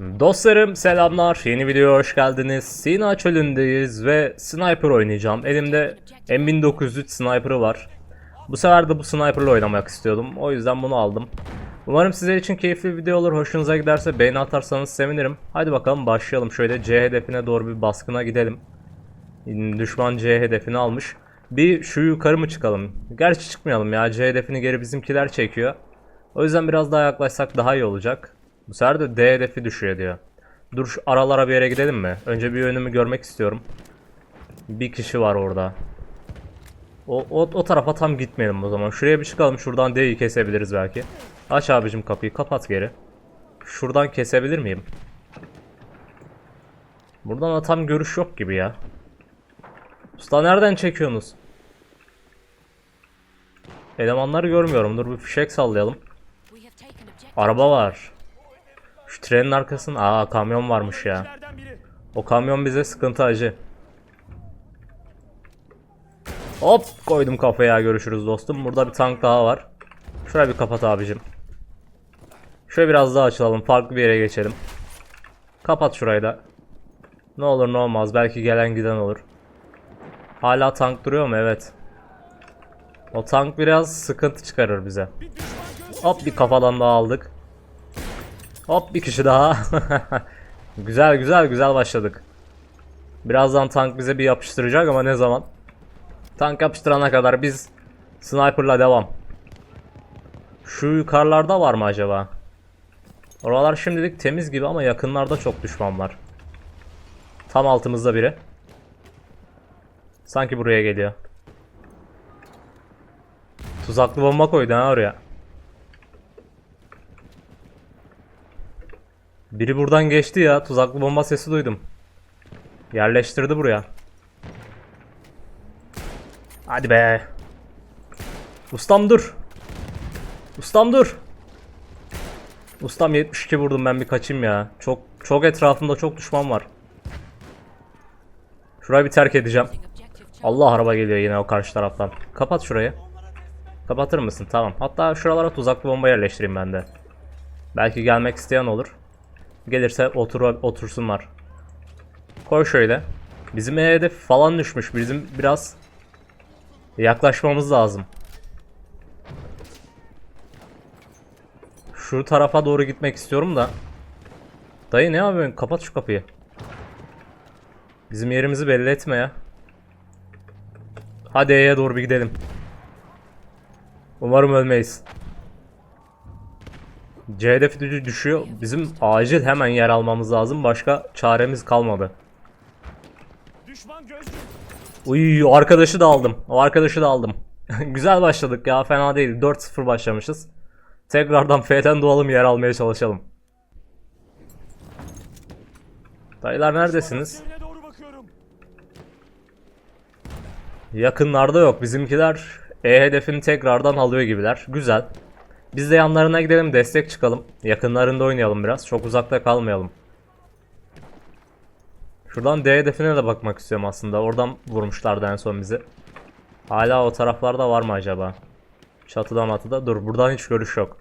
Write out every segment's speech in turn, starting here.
Dostlarım selamlar. Yeni videoya hoş geldiniz. Sina çölündeyiz ve sniper oynayacağım. Elimde M1903 sniper'ı var. Bu sefer de bu sniper'la oynamak istiyordum. O yüzden bunu aldım. Umarım sizler için keyifli bir video olur. Hoşunuza giderse beğeni atarsanız sevinirim. Hadi bakalım başlayalım. Şöyle C hedefine doğru bir baskına gidelim. Düşman C hedefini almış. Bir şu yukarı mı çıkalım? Gerçi çıkmayalım ya. C hedefini geri bizimkiler çekiyor. O yüzden biraz daha yaklaşsak daha iyi olacak. Bu sefer de D hedefi düşüyor diyor. Dur şu aralara bir yere gidelim mi? Önce bir önümü görmek istiyorum. Bir kişi var orada. O, o, o tarafa tam gitmeyelim o zaman. Şuraya bir çıkalım. Şuradan D'yi kesebiliriz belki. Aç abicim kapıyı. Kapat geri. Şuradan kesebilir miyim? Buradan da tam görüş yok gibi ya. Usta nereden çekiyorsunuz? Elemanları görmüyorum. Dur bir fişek sallayalım. Araba var. Şu trenin arkasında aa kamyon varmış ya. O kamyon bize sıkıntı acı. Hop koydum kafaya görüşürüz dostum. Burada bir tank daha var. Şuraya bir kapat abicim. Şöyle biraz daha açılalım. Farklı bir yere geçelim. Kapat şurayı da. Ne olur ne olmaz. Belki gelen giden olur. Hala tank duruyor mu? Evet. O tank biraz sıkıntı çıkarır bize. Hop bir kafadan daha aldık. Hop bir kişi daha. güzel güzel güzel başladık. Birazdan tank bize bir yapıştıracak ama ne zaman? Tank yapıştırana kadar biz sniperla devam. Şu yukarılarda var mı acaba? Oralar şimdilik temiz gibi ama yakınlarda çok düşman var. Tam altımızda biri. Sanki buraya geliyor. Tuzaklı bomba koydu ha oraya. Biri buradan geçti ya. Tuzaklı bomba sesi duydum. Yerleştirdi buraya. Hadi be. Ustam dur. Ustam dur. Ustam 72 vurdum ben bir kaçayım ya. Çok çok etrafımda çok düşman var. Şurayı bir terk edeceğim. Allah araba geliyor yine o karşı taraftan. Kapat şurayı. Kapatır mısın? Tamam. Hatta şuralara tuzaklı bomba yerleştireyim ben de. Belki gelmek isteyen olur. Gelirse otur otursunlar. Koy şöyle. Bizim hedef falan düşmüş. Bizim biraz yaklaşmamız lazım. Şu tarafa doğru gitmek istiyorum da. Dayı ne yapıyorsun? Kapat şu kapıyı. Bizim yerimizi belli etme ya. Hadi E'ye doğru bir gidelim. Umarım ölmeyiz. C hedefi dü- düşüyor. Bizim acil hemen yer almamız lazım. Başka çaremiz kalmadı. Uy arkadaşı da aldım. O arkadaşı da aldım. Güzel başladık ya fena değil. 4-0 başlamışız. Tekrardan F'den doğalım yer almaya çalışalım. Dayılar neredesiniz? Yakınlarda yok. Bizimkiler E hedefini tekrardan alıyor gibiler. Güzel. Biz de yanlarına gidelim destek çıkalım. Yakınlarında oynayalım biraz. Çok uzakta kalmayalım. Şuradan D hedefine de bakmak istiyorum aslında. Oradan vurmuşlardı en son bizi. Hala o taraflarda var mı acaba? Çatıda matıda. Dur buradan hiç görüş yok.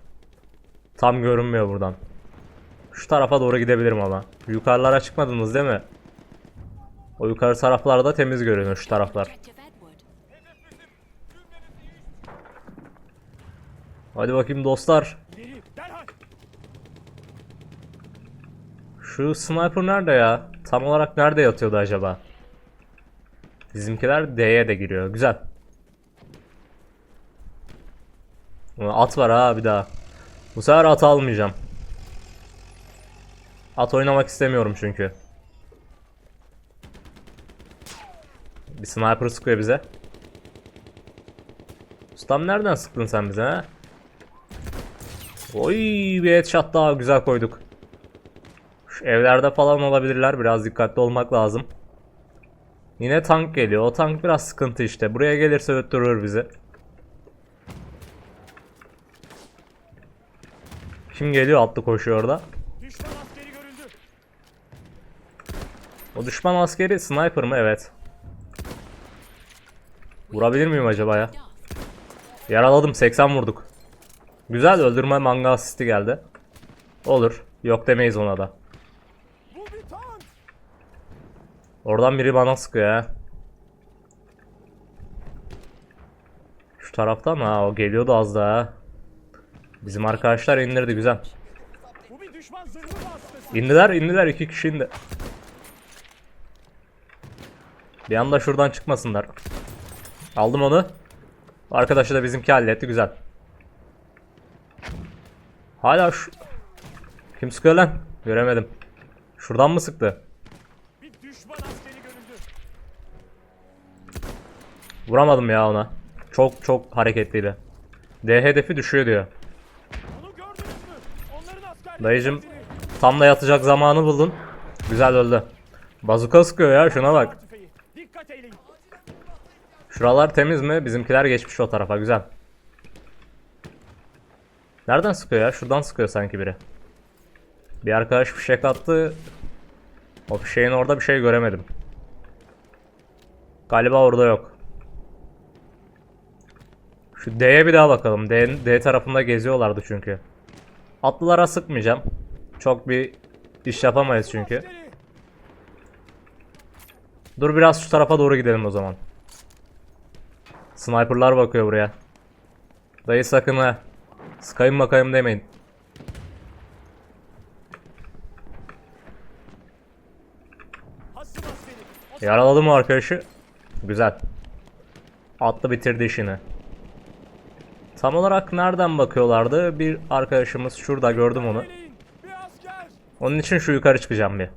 Tam görünmüyor buradan. Şu tarafa doğru gidebilirim ama. Yukarılara çıkmadınız değil mi? O yukarı taraflarda temiz görünüyor şu taraflar. Hadi bakayım dostlar. Şu sniper nerede ya? Tam olarak nerede yatıyordu acaba? Bizimkiler D'ye de giriyor. Güzel. At var ha bir daha. Bu sefer at almayacağım. At oynamak istemiyorum çünkü. Bir sniper sıkıyor bize. Ustam nereden sıktın sen bize ha? Oy bir headshot daha güzel koyduk. Şu evlerde falan olabilirler. Biraz dikkatli olmak lazım. Yine tank geliyor. O tank biraz sıkıntı işte. Buraya gelirse öttürür bizi. Kim geliyor? Atlı koşuyor orada. O düşman askeri sniper mı? Evet. Vurabilir miyim acaba ya? Yaraladım. 80 vurduk. Güzel öldürme manga asisti geldi. Olur. Yok demeyiz ona da. Oradan biri bana sıkıyor ha. Şu taraftan? Ha o geliyordu az daha. Bizim arkadaşlar indirdi güzel. İndiler indiler iki kişi indi. Bir anda şuradan çıkmasınlar. Aldım onu. Arkadaşı da bizimki halletti güzel. Hala şu... Kim sıkıyor lan? Göremedim. Şuradan mı sıktı? Vuramadım ya ona. Çok çok hareketliydi. D hedefi düşüyor diyor. Dayıcım tam da yatacak zamanı buldun. Güzel öldü. Bazuka sıkıyor ya şuna bak. Şuralar temiz mi? Bizimkiler geçmiş o tarafa güzel. Nereden sıkıyor ya? Şuradan sıkıyor sanki biri. Bir arkadaş fişek attı. O fişeğin orada bir şey göremedim. Galiba orada yok. Şu D'ye bir daha bakalım. D, D tarafında geziyorlardı çünkü. Atlılara sıkmayacağım. Çok bir iş yapamayız çünkü. Dur biraz şu tarafa doğru gidelim o zaman. Sniperlar bakıyor buraya. Dayı sakın ha. Sıkayım bakayım demeyin. Yaraladım arkadaşı. Güzel. Atlı bitirdi işini. Tam olarak nereden bakıyorlardı? Bir arkadaşımız şurada gördüm onu. Onun için şu yukarı çıkacağım bir.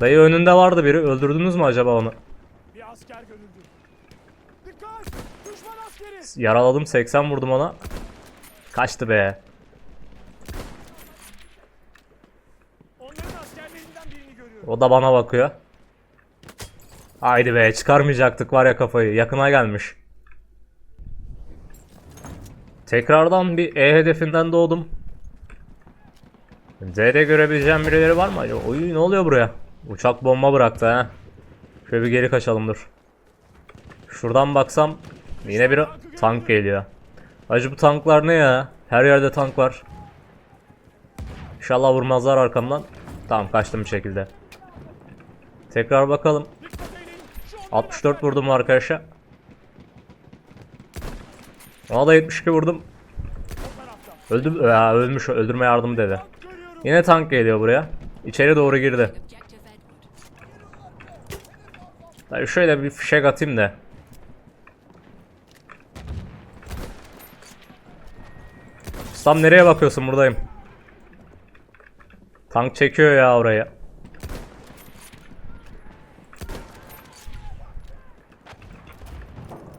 Dayı önünde vardı biri. Öldürdünüz mü acaba onu? Bir asker görüldü. Dikkat. Düşman askeri. Yaraladım 80 vurdum ona. Kaçtı be. O da bana bakıyor. Haydi be çıkarmayacaktık var ya kafayı. Yakına gelmiş. Tekrardan bir E hedefinden doğdum. Z'de görebileceğim birileri var mı acaba? Oy ne oluyor buraya? Uçak bomba bıraktı ha. Şöyle bir geri kaçalım dur. Şuradan baksam yine bir tank geliyor. Acı bu tanklar ne ya? Her yerde tank var. İnşallah vurmazlar arkamdan. Tamam kaçtım bir şekilde. Tekrar bakalım. Dikkat eyleyin. Şu onların 64 vurdum arkadaşa. Ona da 72 vurdum. Öldüm, ya, ölmüş, öldürme yardım dedi. Yine tank geliyor buraya. İçeri doğru girdi. Tabii şöyle bir fişek atayım da. Ustam nereye bakıyorsun buradayım. Tank çekiyor ya oraya.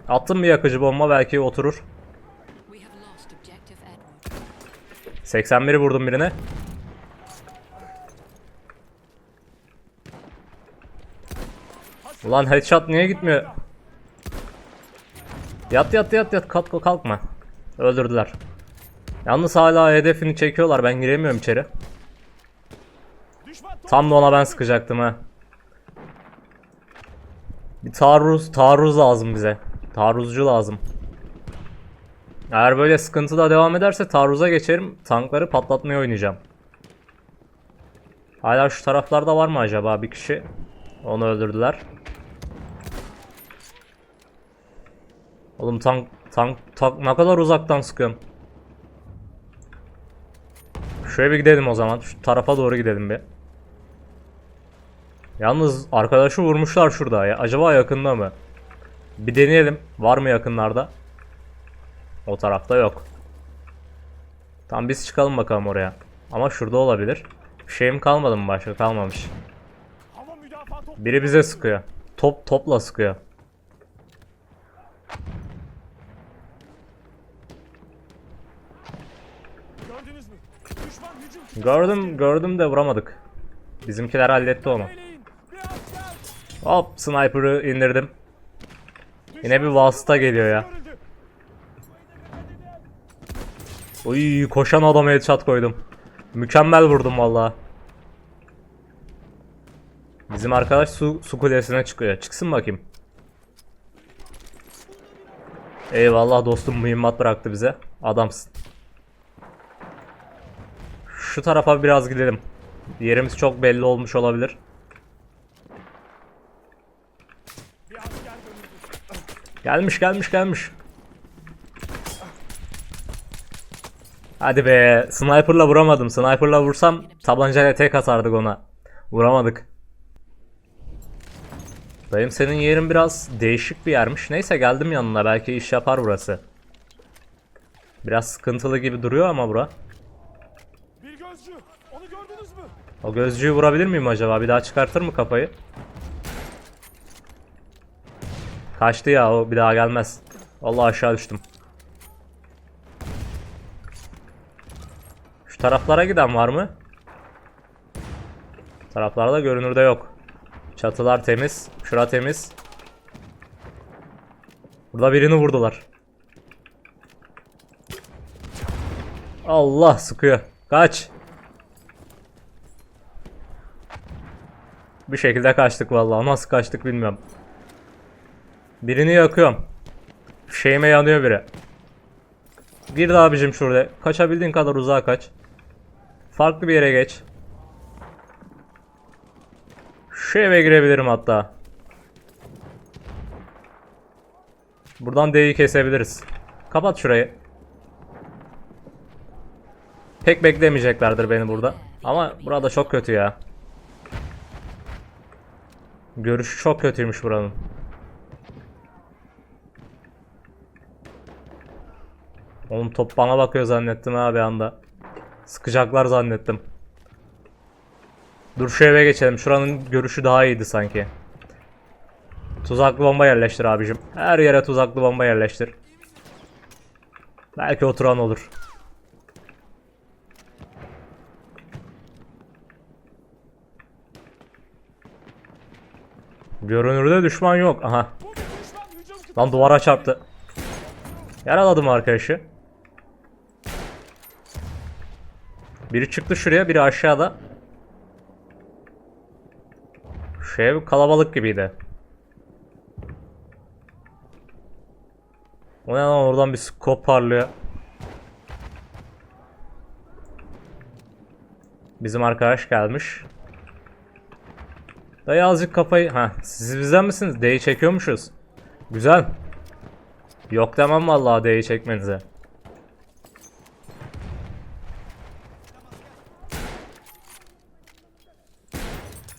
Attım bir yakıcı bomba belki oturur. We have lost objective Edward. 81'i vurdum birine. Ulan headshot niye gitmiyor? Yat yat yat yat kalk kalkma. Öldürdüler. Yalnız hala hedefini çekiyorlar ben giremiyorum içeri. Tam da ona ben sıkacaktım ha. Bir taarruz, taarruz lazım bize. Taarruzcu lazım. Eğer böyle sıkıntı da devam ederse taarruza geçerim. Tankları patlatmaya oynayacağım. Hala şu taraflarda var mı acaba bir kişi? Onu öldürdüler. Oğlum tank, tank, tank ne kadar uzaktan sıkıyorum. Şöyle bir gidelim o zaman. Şu tarafa doğru gidelim bir. Yalnız arkadaşı vurmuşlar şurada ya. Acaba yakında mı? Bir deneyelim. Var mı yakınlarda? O tarafta yok. Tamam biz çıkalım bakalım oraya. Ama şurada olabilir. Bir şeyim kalmadı mı başka? Kalmamış. Biri bize sıkıyor. Top topla sıkıyor. Gördünüz mü? Düşman hücum. Gördüm gördüm de vuramadık. Bizimkiler halletti onu. Hop sniper'ı indirdim. Yine bir vasıta geliyor ya. Uy koşan adama headshot koydum. Mükemmel vurdum valla. Bizim arkadaş su, su kulesine çıkıyor. Çıksın bakayım. Eyvallah dostum mühimmat bıraktı bize. Adamsın. Şu tarafa biraz gidelim. Yerimiz çok belli olmuş olabilir. Gelmiş gelmiş gelmiş. Hadi be. Sniper'la vuramadım. Sniper'la vursam tabancayla tek atardık ona. Vuramadık. Dayım senin yerin biraz değişik bir yermiş. Neyse geldim yanına. Belki iş yapar burası. Biraz sıkıntılı gibi duruyor ama bura. Bir gözcü. Onu gördünüz mü? O gözcüyü vurabilir miyim acaba? Bir daha çıkartır mı kafayı? Kaçtı ya o bir daha gelmez. Vallahi aşağı düştüm. Şu taraflara giden var mı? Taraflarda görünürde yok. Çatılar temiz. Şura temiz. Burada birini vurdular. Allah sıkıyor. Kaç. Bir şekilde kaçtık vallahi. Nasıl kaçtık bilmiyorum. Birini yakıyorum. Şeyime yanıyor biri. Gir de abicim şurada. Kaçabildiğin kadar uzağa kaç. Farklı bir yere geç. Şu eve girebilirim hatta. Buradan D'yi kesebiliriz. Kapat şurayı. Pek beklemeyeceklerdir beni burada. Ama burada çok kötü ya. Görüşü çok kötüymüş buranın. Oğlum top bana bakıyor zannettim ha bir anda. Sıkacaklar zannettim. Dur şu eve geçelim. Şuranın görüşü daha iyiydi sanki. Tuzaklı bomba yerleştir abicim. Her yere tuzaklı bomba yerleştir. Belki oturan olur. Görünürde düşman yok. Aha. Lan duvara çarptı. Yaraladım arkadaşı. Biri çıktı şuraya, biri aşağıda. Şu ev kalabalık gibiydi. O ne lan oradan bir skop parlıyor. Bizim arkadaş gelmiş. Dayı azıcık kafayı... Ha, siz bizden misiniz? D'yi çekiyormuşuz. Güzel. Yok demem vallahi D'yi çekmenize.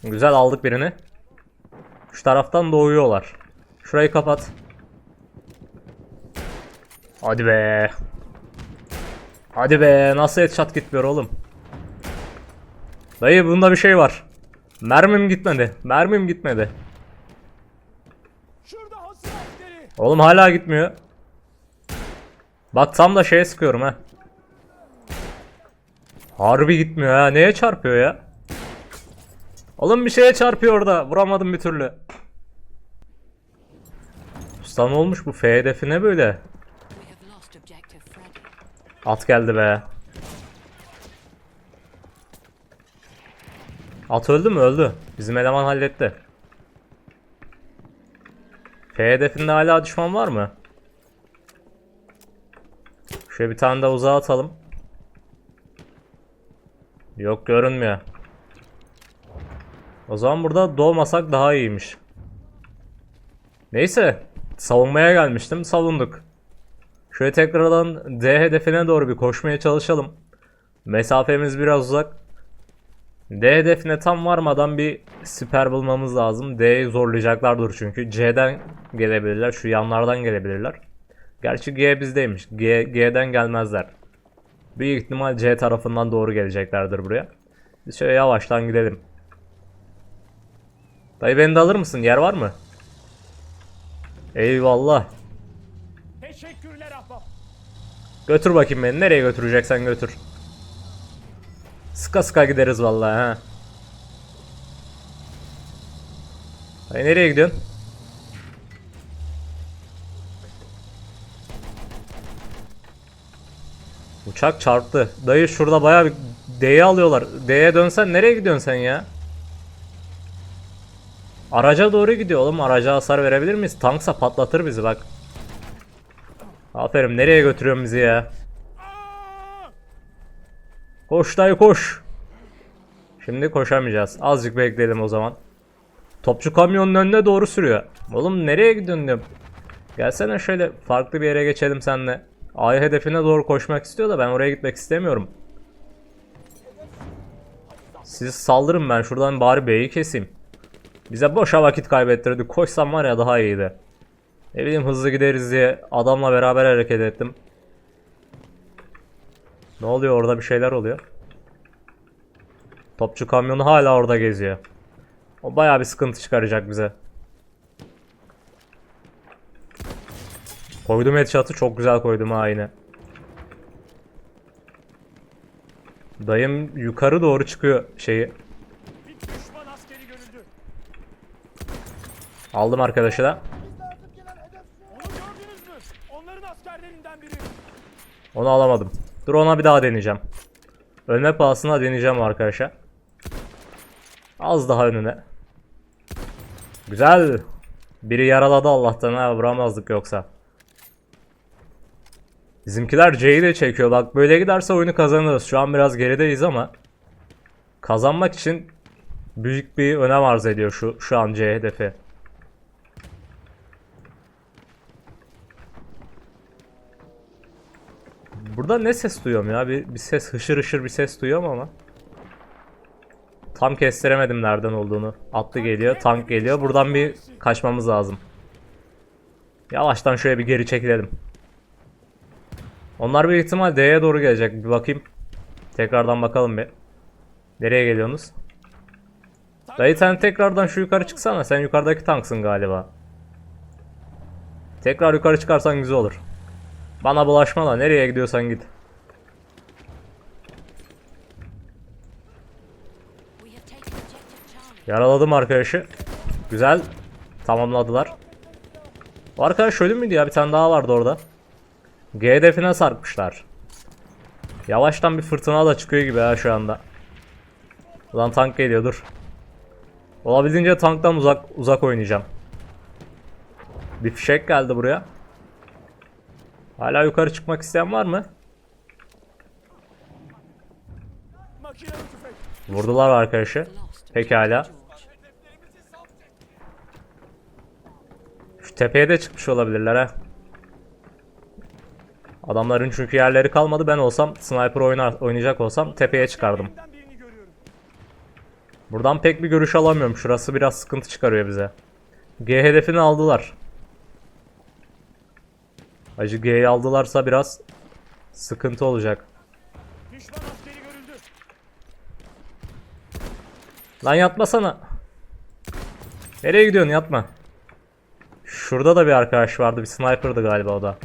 Güzel aldık birini. Şu taraftan doğuyorlar. Şurayı kapat. Hadi be. Hadi be. Nasıl headshot gitmiyor oğlum? Dayı bunda bir şey var. Mermim gitmedi. Mermim gitmedi. Oğlum hala gitmiyor. Bak tam da şeye sıkıyorum ha. Harbi gitmiyor ha. Neye çarpıyor ya? Oğlum bir şeye çarpıyor orada. Vuramadım bir türlü. Usta ne olmuş bu F hedefi ne böyle? At geldi be. At öldü mü? Öldü. Bizim eleman halletti. F hedefinde hala düşman var mı? Şöyle bir tane daha uzağa atalım. Yok görünmüyor. O zaman burada doğmasak daha iyiymiş. Neyse. Savunmaya gelmiştim. Savunduk. Şöyle tekrardan D hedefine doğru bir koşmaya çalışalım. Mesafemiz biraz uzak. D hedefine tam varmadan bir siper bulmamız lazım. D'yi zorlayacaklardır çünkü. C'den gelebilirler. Şu yanlardan gelebilirler. Gerçi G bizdeymiş. G, G'den gelmezler. Büyük ihtimal C tarafından doğru geleceklerdir buraya. Biz şöyle yavaştan gidelim. Dayı beni de alır mısın? Yer var mı? Eyvallah. Teşekkürler ahbap. Götür bakayım beni. Nereye götüreceksen götür. Sıka sıka gideriz vallahi ha. Ay nereye gidiyorsun? Uçak çarptı. Dayı şurada bayağı bir D'ye alıyorlar. D'ye dönsen nereye gidiyorsun sen ya? Araca doğru gidiyor oğlum. Araca hasar verebilir miyiz? Tanksa patlatır bizi bak. Aferin nereye götürüyorsun bizi ya? Koş dayı koş. Şimdi koşamayacağız. Azıcık bekleyelim o zaman. Topçu kamyonun önüne doğru sürüyor. Oğlum nereye gidiyorsun. Gelsene şöyle farklı bir yere geçelim seninle. Ay hedefine doğru koşmak istiyor da ben oraya gitmek istemiyorum. Siz saldırın ben şuradan bari B'yi keseyim. Bize boşa vakit kaybettirdi. Koşsam var ya daha iyiydi. Ne bileyim hızlı gideriz diye adamla beraber hareket ettim. Ne oluyor orada bir şeyler oluyor. Topçu kamyonu hala orada geziyor. O bayağı bir sıkıntı çıkaracak bize. Koydum headshot'ı çok güzel koydum ha yine. Dayım yukarı doğru çıkıyor şeyi. Aldım arkadaşı da. Onu alamadım. Dur ona bir daha deneyeceğim. Ölme pahasına deneyeceğim arkadaşa. Az daha önüne. Güzel. Biri yaraladı Allah'tan ha vuramazdık yoksa. Bizimkiler C'yi de çekiyor. Bak böyle giderse oyunu kazanırız. Şu an biraz gerideyiz ama kazanmak için büyük bir önem arz ediyor şu şu an C hedefi. Burada ne ses duyuyorum ya? Bir, bir ses hışır hışır bir ses duyuyorum ama. Tam kestiremedim nereden olduğunu. Atlı geliyor, tank geliyor. Buradan bir kaçmamız lazım. Yavaştan şöyle bir geri çekilelim. Onlar bir ihtimal D'ye doğru gelecek. Bir bakayım. Tekrardan bakalım bir. Nereye geliyorsunuz? Dayı sen tekrardan şu yukarı çıksana. Sen yukarıdaki tanksın galiba. Tekrar yukarı çıkarsan güzel olur. Bana bulaşma da nereye gidiyorsan git. Yaraladım arkadaşı. Güzel. Tamamladılar. O arkadaş ölü müydü ya? Bir tane daha vardı orada. G hedefine sarkmışlar. Yavaştan bir fırtına da çıkıyor gibi ha şu anda. Ulan tank geliyor dur. Olabildiğince tanktan uzak uzak oynayacağım. Bir fişek geldi buraya. Hala yukarı çıkmak isteyen var mı? Vurdular arkadaşı. Pekala. Şu tepeye de çıkmış olabilirler ha. Adamların çünkü yerleri kalmadı. Ben olsam sniper oynar, oynayacak olsam tepeye çıkardım. Buradan pek bir görüş alamıyorum. Şurası biraz sıkıntı çıkarıyor bize. G hedefini aldılar. Acı G'yi aldılarsa biraz sıkıntı olacak. Lan yatmasana. Nereye gidiyorsun yatma. Şurada da bir arkadaş vardı. Bir sniper'dı galiba o da.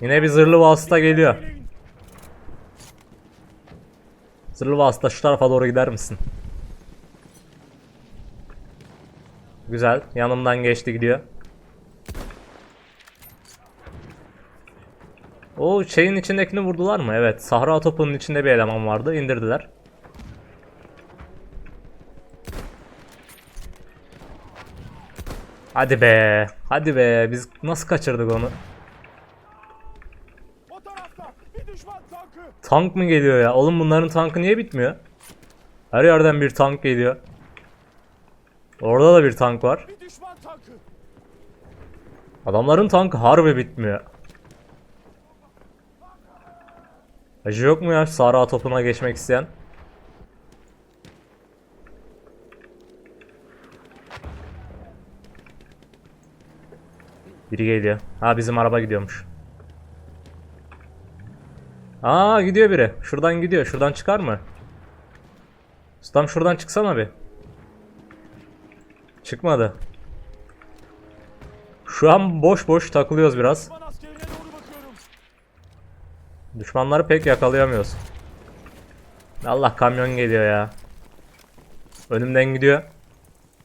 Yine bir zırhlı vasıta geliyor. Zırhlı vasıta şu tarafa doğru gider misin? Güzel. Yanımdan geçti gidiyor. O şeyin içindekini vurdular mı? Evet. Sahra topunun içinde bir eleman vardı. İndirdiler. Hadi be. Hadi be. Biz nasıl kaçırdık onu? Tank mı geliyor ya? Oğlum bunların tankı niye bitmiyor? Her yerden bir tank geliyor. Orada da bir tank var. Adamların tankı harbi bitmiyor. Acı yok mu ya Sahra topuna geçmek isteyen? Biri geliyor. Ha bizim araba gidiyormuş. Aa gidiyor biri. Şuradan gidiyor. Şuradan çıkar mı? Ustam şuradan çıksana bir. Çıkmadı. Şu an boş boş takılıyoruz biraz. Düşmanları pek yakalayamıyoruz. Allah kamyon geliyor ya. Önümden gidiyor.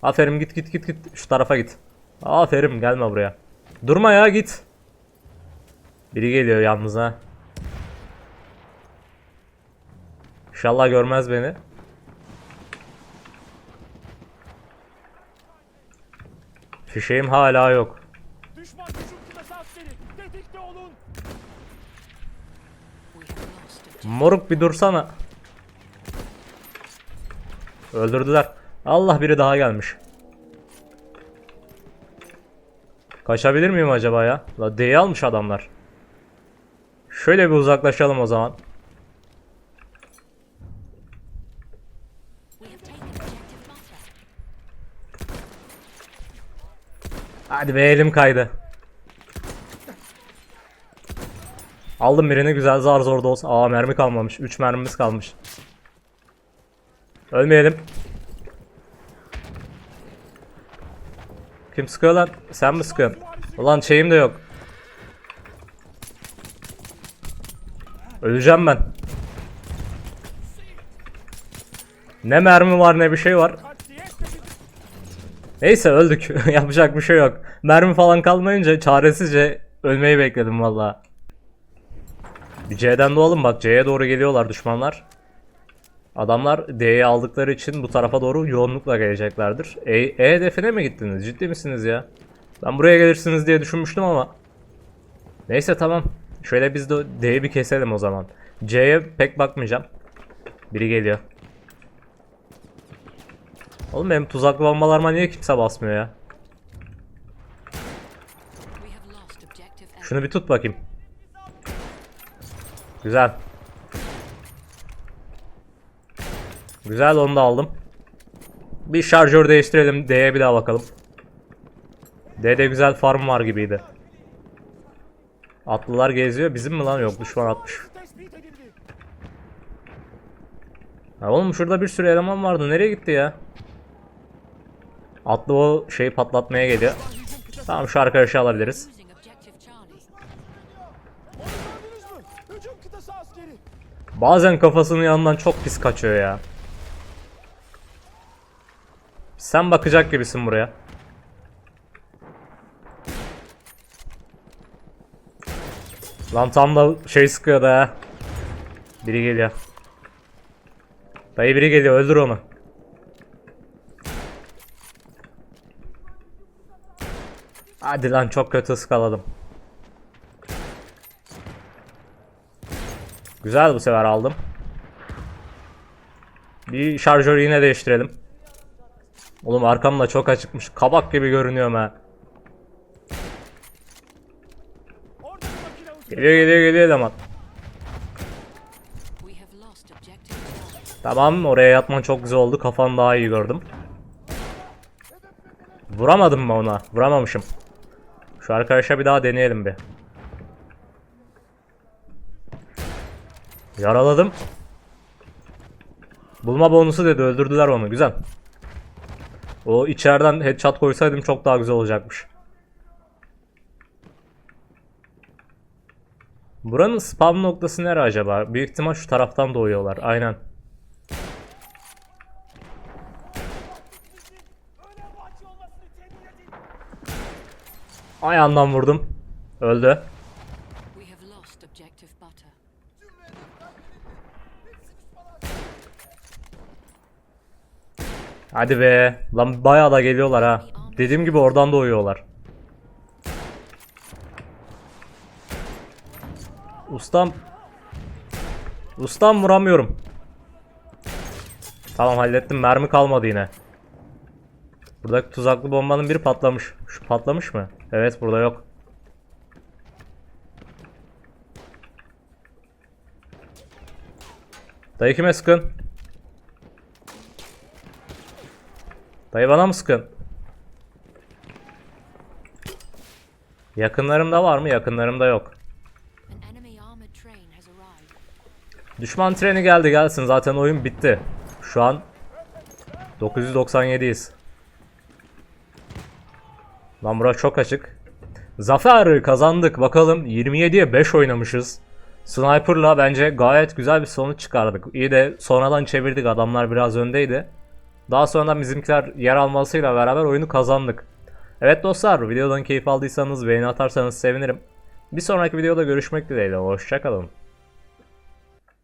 Aferin git git git git. Şu tarafa git. Aferin gelme buraya. Durma ya git. Biri geliyor yalnız ha. İnşallah görmez beni. Fişeğim hala yok. Düşman hücum kümesi askeri. Tetikte olun. Moruk bir dursana. Öldürdüler. Allah biri daha gelmiş. Kaçabilir miyim acaba ya? La D'yi almış adamlar. Şöyle bir uzaklaşalım o zaman. Hadi be elim kaydı. Aldım birini güzel zar zor da olsa. Aa mermi kalmamış. 3 mermimiz kalmış. Ölmeyelim. Kim sıkıyor lan? Sen mi sıkıyorsun? Ulan şeyim de yok. Öleceğim ben. Ne mermi var ne bir şey var. Neyse öldük. Yapacak bir şey yok. Mermi falan kalmayınca çaresizce ölmeyi bekledim valla. Bir C'den doğalım bak C'ye doğru geliyorlar düşmanlar. Adamlar D'yi aldıkları için bu tarafa doğru yoğunlukla geleceklerdir. E, e hedefine mi gittiniz? Ciddi misiniz ya? Ben buraya gelirsiniz diye düşünmüştüm ama. Neyse tamam. Şöyle biz de D'yi bir keselim o zaman. C'ye pek bakmayacağım. Biri geliyor. Oğlum benim tuzaklı bombalarıma niye kimse basmıyor ya? Şunu bir tut bakayım. Güzel. Güzel onu da aldım. Bir şarjör değiştirelim. D'ye bir daha bakalım. D'de güzel farm var gibiydi. Atlılar geziyor. Bizim mi lan? Yok düşman atmış. Ha oğlum şurada bir sürü eleman vardı. Nereye gitti ya? Atlı o şeyi patlatmaya geliyor. Tamam şu arkadaşı alabiliriz. Bazen kafasının yanından çok pis kaçıyor ya. Sen bakacak gibisin buraya. Lan tam da şey sıkıyor da. Biri geliyor. Dayı biri geliyor öldür onu. Hadi lan çok kötü ıskaladım. Güzel bu sefer aldım. Bir şarjörü yine değiştirelim. Oğlum arkamda çok açıkmış. Kabak gibi görünüyorum ha. Geliyor geliyor geliyor eleman. Tamam oraya yatman çok güzel oldu. Kafanı daha iyi gördüm. Vuramadım mı ona? Vuramamışım. Şu arkadaşa bir daha deneyelim bir. Yaraladım. Bulma bonusu dedi öldürdüler onu güzel. O içeriden headshot koysaydım çok daha güzel olacakmış. Buranın spam noktası nere acaba? Büyük ihtimal şu taraftan doğuyorlar. Aynen. Ayağından vurdum. Öldü. Hadi be. Lan bayağı da geliyorlar ha. Dediğim gibi oradan doğuyorlar. Ustam. Ustam vuramıyorum. Tamam hallettim. Mermi kalmadı yine. Buradaki tuzaklı bombanın biri patlamış. Şu patlamış mı? Evet burada yok. Dayı kime sıkın? Dayı bana mı sıkın? Yakınlarımda var mı? Yakınlarımda yok. Düşman treni geldi gelsin zaten oyun bitti. Şu an 997'yiz. Lan burası çok açık. Zafer kazandık bakalım 27'ye 5 oynamışız. Sniper'la bence gayet güzel bir sonuç çıkardık. İyi de sonradan çevirdik adamlar biraz öndeydi. Daha sonra bizimkiler yer almasıyla beraber oyunu kazandık. Evet dostlar videodan keyif aldıysanız beğeni atarsanız sevinirim. Bir sonraki videoda görüşmek dileğiyle hoşçakalın.